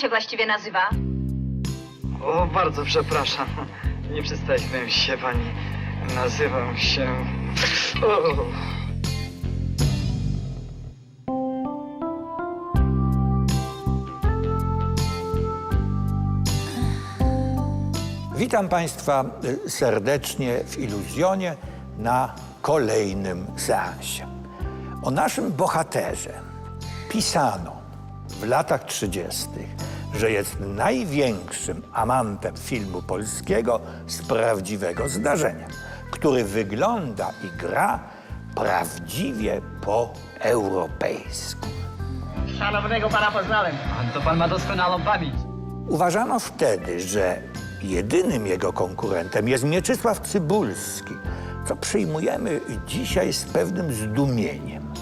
się właściwie nazywa? O, bardzo przepraszam. Nie przedstawiłem się pani. Nazywam się... O. Witam Państwa y, serdecznie w Iluzjonie na kolejnym seansie. O naszym bohaterze pisano w latach 30., że jest największym amantem filmu polskiego z prawdziwego zdarzenia, który wygląda i gra prawdziwie po europejsku. Szanownego pana poznałem. To pan ma doskonałą pamięć. Uważano wtedy, że jedynym jego konkurentem jest Mieczysław Cybulski, co przyjmujemy dzisiaj z pewnym zdumieniem.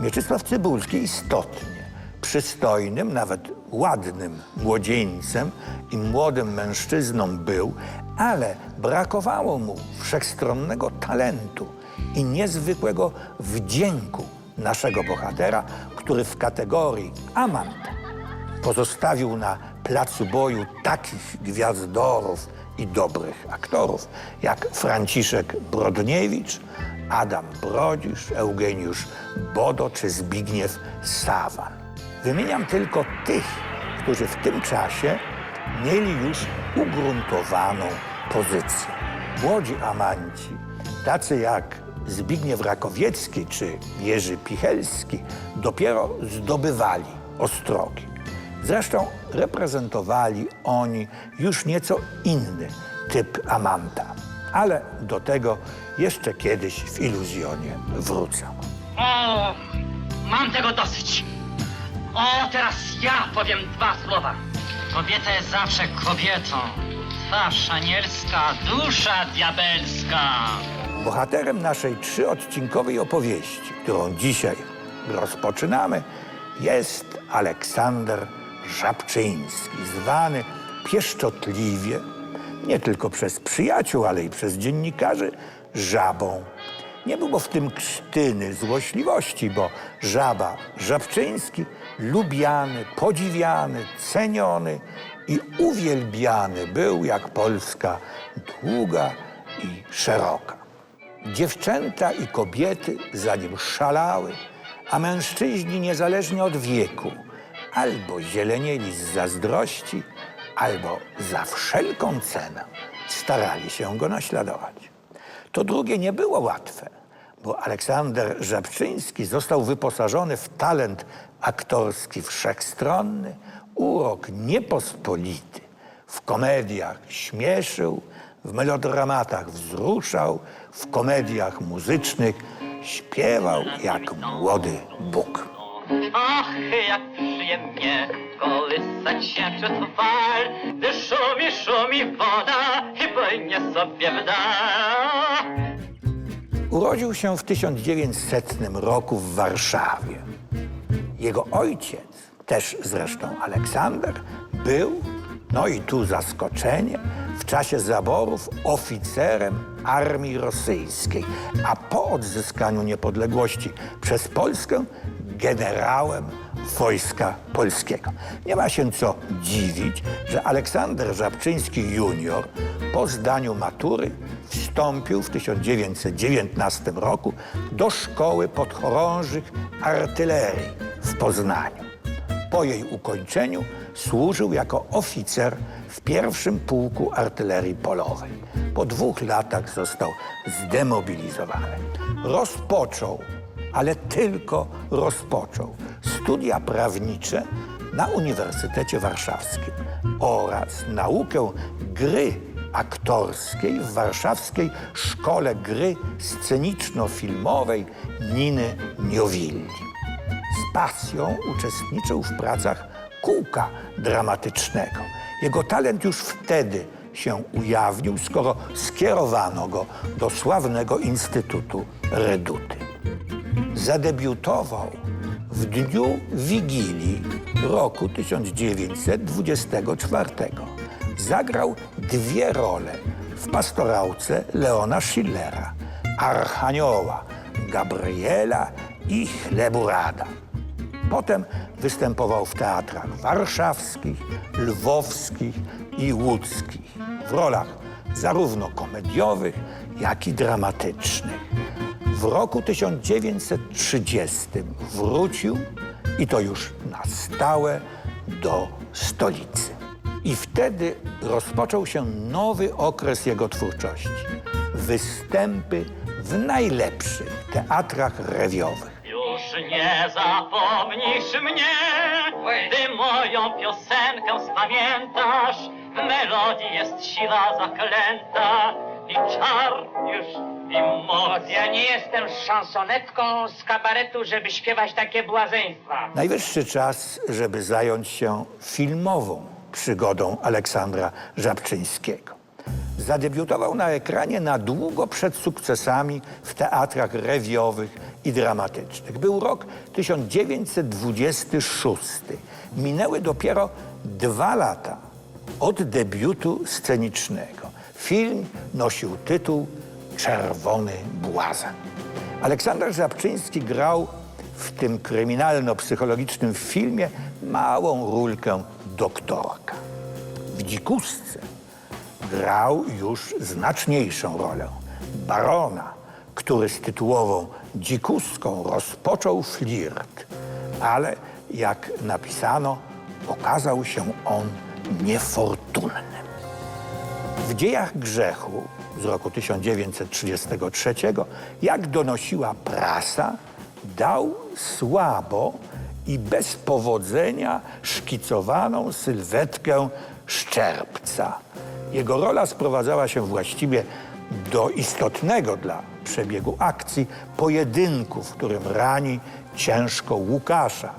Mieczysław Cybulski istotnie przystojnym, nawet ładnym młodzieńcem i młodym mężczyzną był, ale brakowało mu wszechstronnego talentu i niezwykłego wdzięku naszego bohatera, który w kategorii amant pozostawił na placu boju takich gwiazdorów i dobrych aktorów jak Franciszek Brodniewicz, Adam Brodzisz, Eugeniusz Bodo czy Zbigniew Sawan. Wymieniam tylko tych, którzy w tym czasie mieli już ugruntowaną pozycję. Młodzi amanci, tacy jak Zbigniew Rakowiecki czy Jerzy Pichelski, dopiero zdobywali ostrogi. Zresztą reprezentowali oni już nieco inny typ amanta. Ale do tego jeszcze kiedyś w iluzjonie wrócę. O, mam tego dosyć. O, teraz ja powiem dwa słowa. Kobieta jest zawsze kobietą. Twarz anielska, dusza diabelska. Bohaterem naszej trzyodcinkowej opowieści, którą dzisiaj rozpoczynamy, jest Aleksander Żabczyński, zwany pieszczotliwie, nie tylko przez przyjaciół, ale i przez dziennikarzy, żabą. Nie było w tym krztyny złośliwości, bo żaba Żabczyński lubiany, podziwiany, ceniony i uwielbiany był jak Polska długa i szeroka. Dziewczęta i kobiety za nim szalały, a mężczyźni niezależnie od wieku albo zielenieli z zazdrości, albo za wszelką cenę starali się go naśladować. To drugie nie było łatwe, bo Aleksander Żabczyński został wyposażony w talent aktorski wszechstronny, urok niepospolity. W komediach śmieszył, w melodramatach wzruszał, w komediach muzycznych śpiewał jak młody Bóg. Ach, jak przyjemnie kołysać się przez fal, gdy szumi, szumi woda i płynie sobie w. Urodził się w 1900 roku w Warszawie. Jego ojciec, też zresztą Aleksander, był, no i tu zaskoczenie, w czasie zaborów oficerem armii rosyjskiej, a po odzyskaniu niepodległości przez Polskę generałem Wojska Polskiego. Nie ma się co dziwić, że Aleksander Żabczyński junior po zdaniu matury wstąpił w 1919 roku do szkoły podchorążych artylerii w Poznaniu. Po jej ukończeniu służył jako oficer w pierwszym pułku artylerii polowej. Po dwóch latach został zdemobilizowany. Rozpoczął, ale tylko rozpoczął studia prawnicze na Uniwersytecie Warszawskim oraz naukę gry aktorskiej w warszawskiej Szkole Gry Sceniczno-Filmowej Niny Niowilli. Z pasją uczestniczył w pracach kółka dramatycznego. Jego talent już wtedy się ujawnił, skoro skierowano go do sławnego Instytutu Reduty. Zadebiutował w dniu Wigilii roku 1924. Zagrał dwie role w pastorałce Leona Schillera, Archanioła Gabriela i Chleburada. Potem występował w teatrach warszawskich, lwowskich i łódzkich w rolach zarówno komediowych, jak i dramatycznych. W roku 1930 wrócił i to już na stałe do stolicy. I wtedy rozpoczął się nowy okres jego twórczości. Występy w najlepszych teatrach rewiowych. Już nie zapomnisz mnie, gdy moją piosenkę spamiętasz. W melodii jest siła zaklęta i czar już i moc. Ja nie jestem szansonetką z kabaretu, żeby śpiewać takie błazeństwa. Najwyższy czas, żeby zająć się filmową przygodą Aleksandra Żabczyńskiego. Zadebiutował na ekranie na długo przed sukcesami w teatrach rewiowych i dramatycznych. Był rok 1926. Minęły dopiero dwa lata od debiutu scenicznego. Film nosił tytuł Czerwony Błazen. Aleksander Żabczyński grał w tym kryminalno-psychologicznym filmie małą rulkę doktorka. W Dzikusce grał już znaczniejszą rolę barona, który z tytułową dzikuską rozpoczął flirt, ale jak napisano, okazał się on niefortunny. W dziejach grzechu z roku 1933, jak donosiła prasa, dał słabo i bez powodzenia szkicowaną sylwetkę szczerbca. Jego rola sprowadzała się właściwie do istotnego dla przebiegu akcji pojedynku, w którym rani ciężko Łukasza,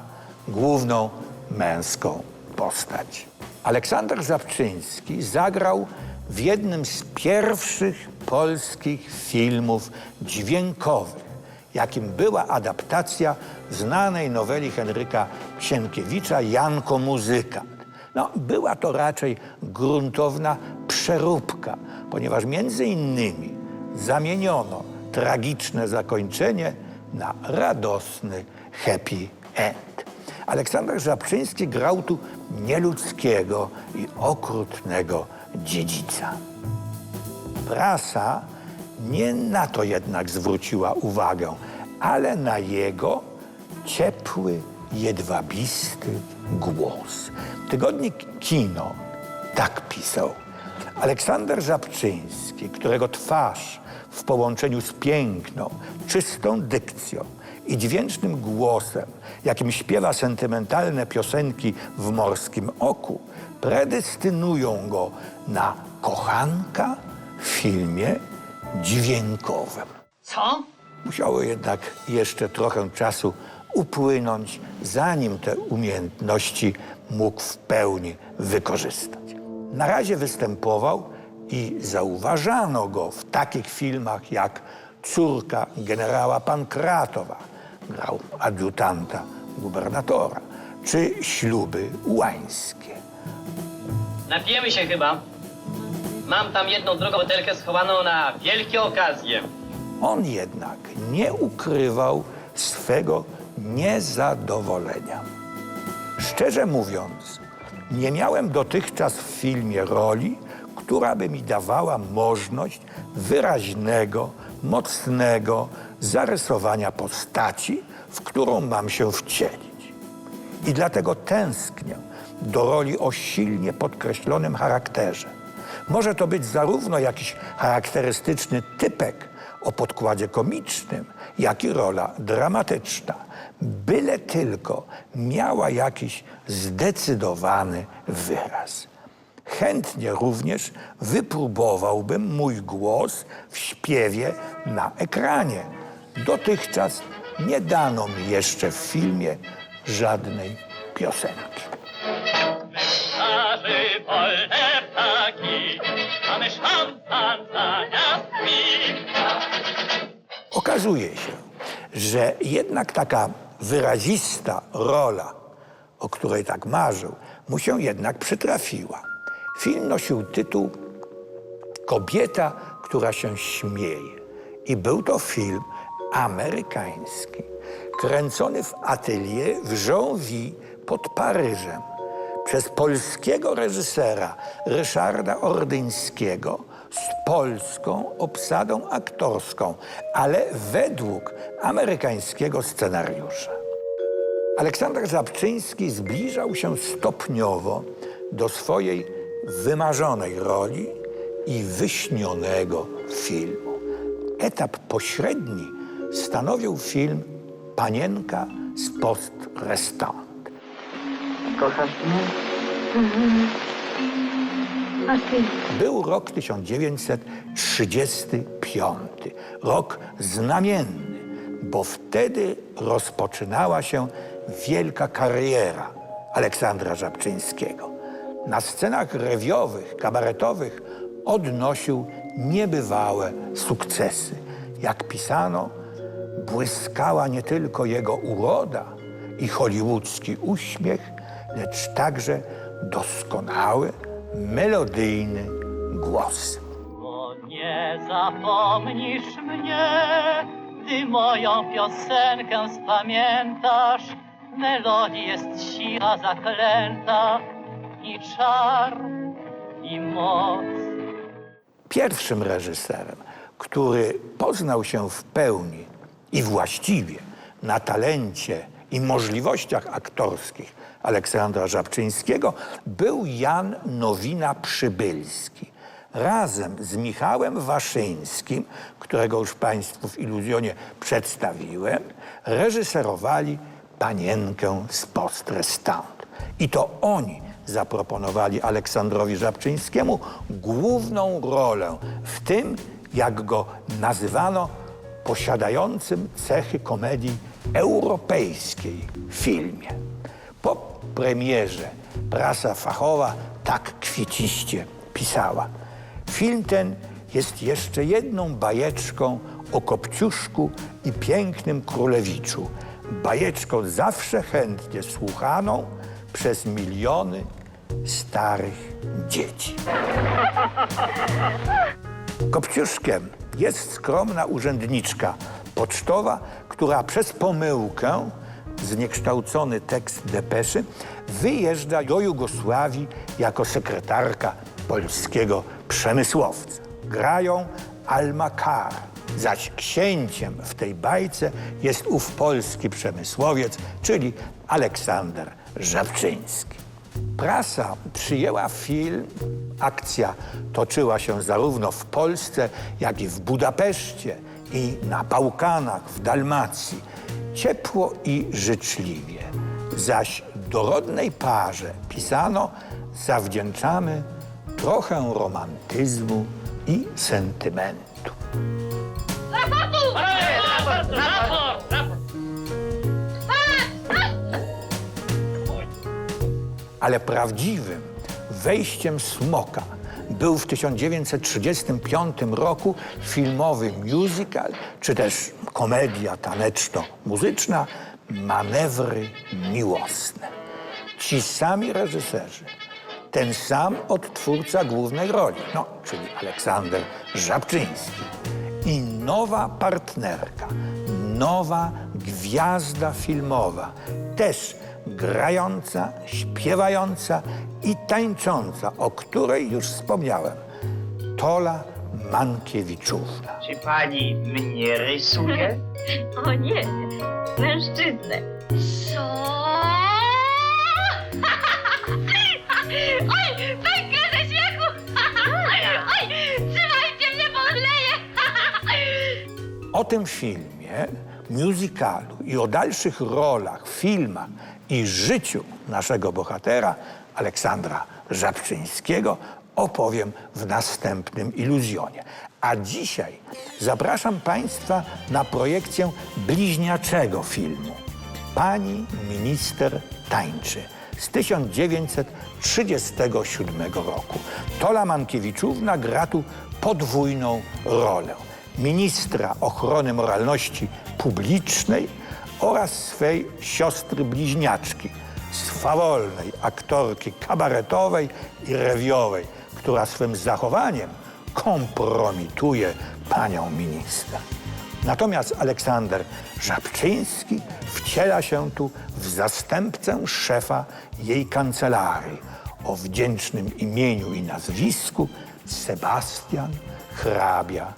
główną męską postać. Aleksander Zabczyński zagrał w jednym z pierwszych polskich filmów dźwiękowych, jakim była adaptacja znanej noweli Henryka Sienkiewicza Janko Muzykant. No, była to raczej gruntowna przeróbka, ponieważ między innymi zamieniono tragiczne zakończenie na radosny happy end. Aleksander Żabczyński grał tu nieludzkiego i okrutnego dziedzica. Prasa nie na to jednak zwróciła uwagę, ale na jego ciepły, jedwabisty głos. Tygodnik Kino tak pisał. Aleksander Żabczyński, którego twarz w połączeniu z piękną, czystą dykcją i dźwięcznym głosem, jakim śpiewa sentymentalne piosenki w morskim oku, predestynują go na kochanka w filmie dźwiękowym. Co? Musiało jednak jeszcze trochę czasu upłynąć, zanim te umiejętności mógł w pełni wykorzystać. Na razie występował i zauważano go w takich filmach jak Córka generała Pankratowa, grał adiutanta gubernatora, czy Śluby Ułańskie. Napijemy się chyba. Mam tam jedną drugą butelkę schowaną na wielkie okazje. On jednak nie ukrywał swego niezadowolenia. Szczerze mówiąc, nie miałem dotychczas w filmie roli, która by mi dawała możliwość wyraźnego, mocnego zarysowania postaci, w którą mam się wcielić. I dlatego tęsknię do roli o silnie podkreślonym charakterze. Może to być zarówno jakiś charakterystyczny typek o podkładzie komicznym, jak i rola dramatyczna. Byle tylko miała jakiś zdecydowany wyraz. Chętnie również wypróbowałbym mój głos w śpiewie na ekranie. Dotychczas nie dano mi jeszcze w filmie żadnej piosenki. Okazuje się, że jednak taka wyrazista rola, o której tak marzył, mu się jednak przytrafiła. Film nosił tytuł Kobieta, która się śmieje. I był to film amerykański, kręcony w atelier w Jeanville pod Paryżem przez polskiego reżysera Ryszarda Ordyńskiego z polską obsadą aktorską, ale według amerykańskiego scenariusza. Aleksander Żabczyński zbliżał się stopniowo do swojej wymarzonej roli i wyśnionego filmu. Etap pośredni stanowił film Panienka z post restant. Kochasz mnie? A ty? Był rok 1935, rok znamienny, bo wtedy rozpoczynała się wielka kariera Aleksandra Żabczyńskiego. Na scenach rewiowych, kabaretowych odnosił niebywałe sukcesy. Jak pisano, błyskała nie tylko jego uroda i hollywoodzki uśmiech, lecz także doskonały, melodyjny głos. Bo nie zapomnisz mnie, gdy moją piosenkę spamiętasz. Melodii jest siła zaklęta i czar, i moc. Pierwszym reżyserem, który poznał się w pełni i właściwie na talencie i możliwościach aktorskich Aleksandra Żabczyńskiego, był Jan Nowina-Przybylski. Razem z Michałem Waszyńskim, którego już Państwu w Iluzjonie przedstawiłem, reżyserowali Panienkę z post restant. I to oni zaproponowali Aleksandrowi Żabczyńskiemu główną rolę w tym, jak go nazywano, posiadającym cechy komedii europejskiej filmie. Po premierze prasa fachowa tak kwieciście pisała. Film ten jest jeszcze jedną bajeczką o Kopciuszku i pięknym królewiczu. Bajeczką zawsze chętnie słuchaną przez miliony starych dzieci. Kopciuszkiem jest skromna urzędniczka pocztowa, która przez pomyłkę, zniekształcony tekst depeszy, wyjeżdża do Jugosławii jako sekretarka polskiego przemysłowca. Grają Alma Kar, zaś księciem w tej bajce jest ów polski przemysłowiec, czyli Aleksander Żabczyński. Prasa przyjęła film. Akcja toczyła się zarówno w Polsce, jak i w Budapeszcie i na Bałkanach, w Dalmacji. Ciepło i życzliwie. Zaś dorodnej parze pisano zawdzięczamy trochę romantyzmu i sentymentu. Ale prawdziwym wejściem smoka był w 1935 roku filmowy musical, czy też komedia taneczno-muzyczna Manewry miłosne. Ci sami reżyserzy, ten sam odtwórca głównej roli, no, czyli Aleksander Żabczyński i nowa partnerka, nowa gwiazda filmowa, też grająca, śpiewająca i tańcząca, o której już wspomniałem, Tola Mankiewiczówna. Czy pani mnie rysuje? O nie, mężczyznę. Co? Oj, pęknę ze śmiechu! Oj, trzymajcie mnie, bo zleję! O tym filmie, musicalu i o dalszych rolach, filmach i życiu naszego bohatera, Aleksandra Żabczyńskiego, opowiem w następnym iluzjonie. A dzisiaj zapraszam Państwa na projekcję bliźniaczego filmu Pani minister tańczy z 1937 roku. Tola Mankiewiczówna gra tu podwójną rolę. Ministra ochrony moralności publicznej oraz swej siostry bliźniaczki, swawolnej aktorki kabaretowej i rewiowej, która swym zachowaniem kompromituje panią minister. Natomiast Aleksander Żabczyński wciela się tu w zastępcę szefa jej kancelarii o wdzięcznym imieniu i nazwisku Sebastian Hrabia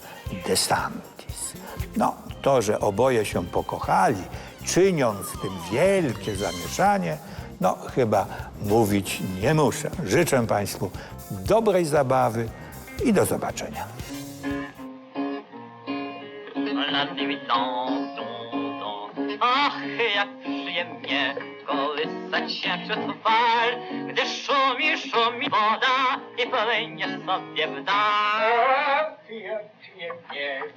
de Santis. No, to, że oboje się pokochali, czyniąc tym wielkie zamieszanie, no chyba mówić nie muszę. Życzę Państwu dobrej zabawy i do zobaczenia. Dom, dom, dom. Ach, jak przyjemnie kołysać się wśród fal, gdy szumi, szumi woda i płynie sobie w dal.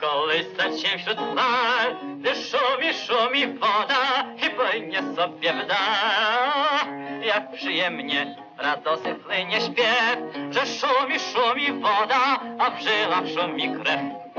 Kołysać się wśród fal, gdy szumi, szumi woda i płynie sobie w dal. Jak przyjemnie, radosny płynie śpiew, że szumi, szumi woda, a w żyłach szumi krew.